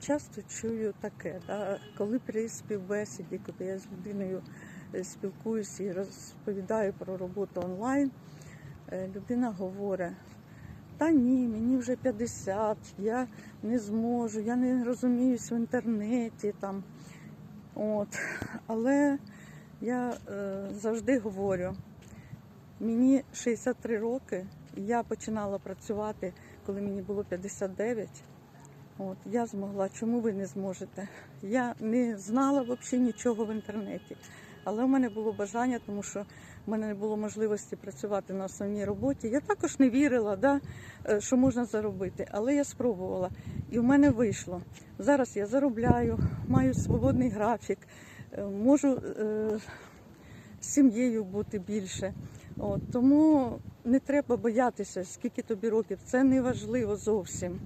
Часто чую таке, да, коли при співбесіді, коли я з людиною е, спілкуюся і розповідаю про роботу онлайн, е, людина говорить, та ні, мені вже 50, я не зможу, я не розуміюсь в інтернеті. Там. От. Але я е, завжди говорю, мені 63 роки, я починала працювати, коли мені було 59. От, я змогла, чому ви не зможете? Я не знала взагалі нічого в інтернеті. Але в мене було бажання, тому що в мене не було можливості працювати на основній роботі. Я також не вірила, да, е, що можна заробити, але я спробувала і в мене вийшло. Зараз я заробляю, маю свободний графік, е, можу е, з сім'єю бути більше. От, тому не треба боятися, скільки тобі років. Це не важливо зовсім.